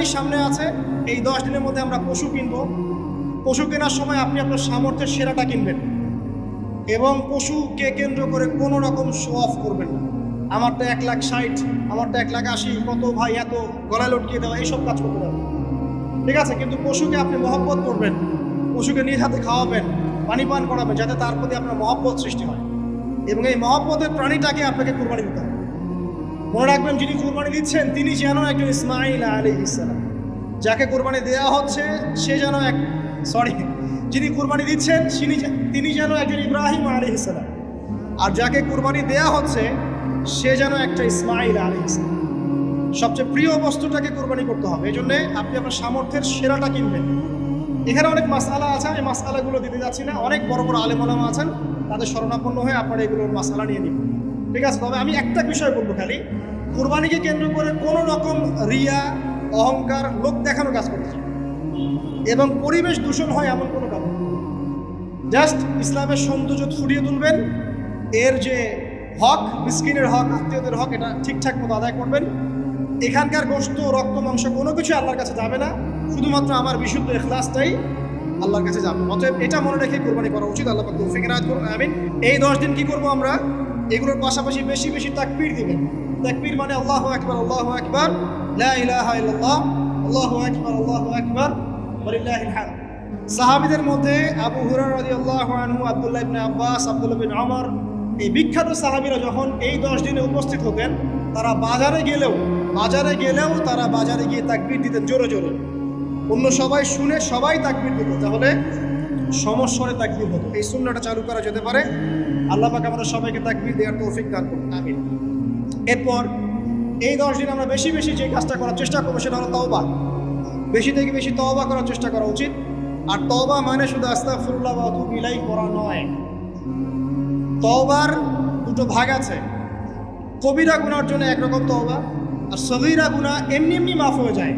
কোরবানির সামনে আছে। এই দশ দিনের মধ্যে আমরা পশু কিনবো। পশু কেনার সময় আপনি আপনার সামর্থ্যের সেরাটা কিনবেন। এবং পশুকে কেন্দ্র করে কোনো রকম শো অফ করবেন না। আমারটা এক লাখ ষাট, আমারটা এক লাখ আশি, কত ভাই এত গলায় লটকিয়ে দেওয়া, এইসব কাজ করতে পারবেন ঠিক আছে, কিন্তু পশুকে আপনি মহব্বত করবেন, পশুকে নিজ হাতে খাওয়াবেন, পানি পান করাবেন, যাতে তার প্রতি আপনার মহব্বত সৃষ্টি হয়। এবং এই মহব্বতের প্রাণীটাকে আপনাকে কোরবানি দিতে হবে। মনে রাখবেন যিনি কোরবানি দিচ্ছেন, তিনি যেন একজন ইসমাইল আলী ইসলাম যাকে কোরবানি দেওয়া হচ্ছে, সে যেন এক সরি যিনি কোরবানি দিচ্ছেন তিনি তিনি যেন একজন ইব্রাহিম আলী ইসলাম আর যাকে কোরবানি দেয়া হচ্ছে, সে যেন একটা ইসমাইল আলী ইসলাম সবচেয়ে প্রিয় বস্তুটাকে কোরবানি করতে হবে। এই জন্যে আপনি আপনার সামর্থ্যের সেরাটা কিনবেন। এখানে অনেক মাসালা আছে, আমি মাসালাগুলো দিতে যাচ্ছি না। অনেক বড় বড় আলেমলামা আছেন, তাদের শরণাপন্ন হয়ে আপনারা এগুলোর মাসালা নিয়ে নিন। ঠিক আছে, তবে আমি একটা বিষয় বলব খালি। কোরবানিকে কেন্দ্র করে কোনো রকম রিয়া, অহংকার লোক দেখানো কাজ করতে এবং পরিবেশ দূষণ হয় এমন কোনো কাজ জাস্ট ইসলামের সৌন্দর্য ফুটিয়ে তুলবেন, এর যে হক, মিসকিনের হক, আত্মীয়দের হক, এটা ঠিকঠাক মতো আদায় করবেন। এখানকার গোস্ত রক্ত, মাংস কোনো কিছু আল্লাহর কাছে যাবে না, শুধুমাত্র আমার বিশুদ্ধ এখলাসটাই আল্লাহর কাছে যাবে। অতএব এটা মনে রেখে কোরবানি করা উচিত, আল্লাহ তৌফিক রাজ করুন, আমিন। এই দশ দিন কি করব আমরা? এগুলোর পাশাপাশি বেশি বেশি তাকবীর দিবেন। তাকবীর মানে আল্লাহু আকবার, আল্লাহু ইল্লাল্লাহ, আল্লাহু আকবার, আল্লাহু হামদ সাহাবিদের মধ্যে আবু হুরার আনহু, আব্দুল্লাহ ইবনে আব্বাস, আব্দুল্লাহ বিন এই বিখ্যাত সাহাবীরা যখন এই দশ দিনে উপস্থিত হতেন, তারা বাজারে গেলেও বাজারে গেলেও তারা বাজারে গিয়ে তাকবীর দিতেন জোরে জোরে। অন্য সবাই শুনে সবাই তাকবীর দিত তাহলে সমস্বরে তাকবীর হতো। এই সুন্নাটা চালু করা যেতে পারে। আল্লাহ পাক আমাদের সবাইকে তাকবীর দেওয়ার তৌফিক দান করুন, আমিন। এরপর এই দশ দিন আমরা বেশি বেশি যে কাজটা করার চেষ্টা করব সেটা হলো তওবা। বেশি থেকে বেশি তওবা করার চেষ্টা করা উচিত। আর তওবা মানে শুধু আস্তাগফিরুল্লাহ ওয়া আতুবু ইলাইহি করা নয়। তওবার দুটো ভাগ আছে। কবিরা গুনার জন্য একরকম তওবা, আর সগীরা গুনাহ এমনি এমনি মাফ হয়ে যায়।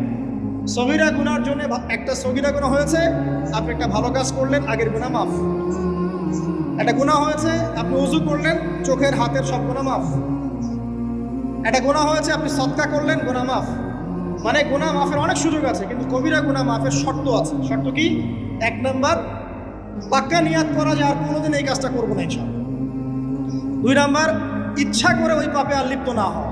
সগীরা গুনার জন্য একটা সগীরা গুনাহ হয়েছে, আপনি একটা ভালো কাজ করলেন, আগের গুনাহ মাফ। একটা গুণা হয়েছে, আপনি উজু করলেন, চোখের হাতের সব গুণা মাফ। একটা গুনাহ হয়েছে, আপনি সৎকা করলেন গুনাহ মাফ। মানে গুনাহ মাফের অনেক সুযোগ আছে, কিন্তু কবিরা গুনাহ মাফের শর্ত আছে। শর্ত কি? এক নাম্বার, পাক্কা নিয়াত করা যায় আর কোনোদিন এই কাজটা করব না ইনশাল্লাহ দুই নাম্বার, ইচ্ছা করে ওই পাপে আর লিপ্ত না হওয়া।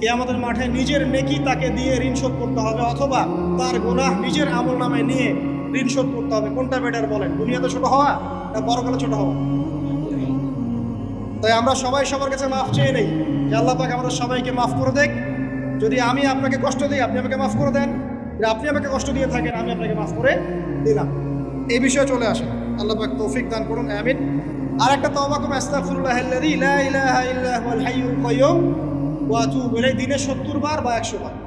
কে আমাদের মাঠে নিজের নেকি তাকে দিয়ে ঋণ শোধ করতে হবে অথবা তার গুনাহ নিজের আমল নামে নিয়ে ঋণ শোধ করতে হবে। কোনটা বেটার বলেন? দুনিয়াতে ছোট হওয়া না বড়কালে ছোট হওয়া? তাই আমরা সবাই সবার কাছে মাফ চেয়ে নেই। যে আল্লাহ পাক আমাদের সবাইকে মাফ করে দেখ। যদি আমি আপনাকে কষ্ট দিই, আপনি আমাকে মাফ করে দেন। আপনি আমাকে কষ্ট দিয়ে থাকেন, আমি আপনাকে মাফ করে দিলাম। এই বিষয়ে চলে আসেন। আল্লাহ পাক তৌফিক দান করুন। আমিন। আর একটা তওবা করুন। আস্তাগফিরুল্লাহ আল্লাযী লা ইলাহা ইল্লা হুয়াল হাইয়ুল কাইয়্যুম ওয়া আতুবু ইলাইহি দিনে 70 বার বা 100 বার।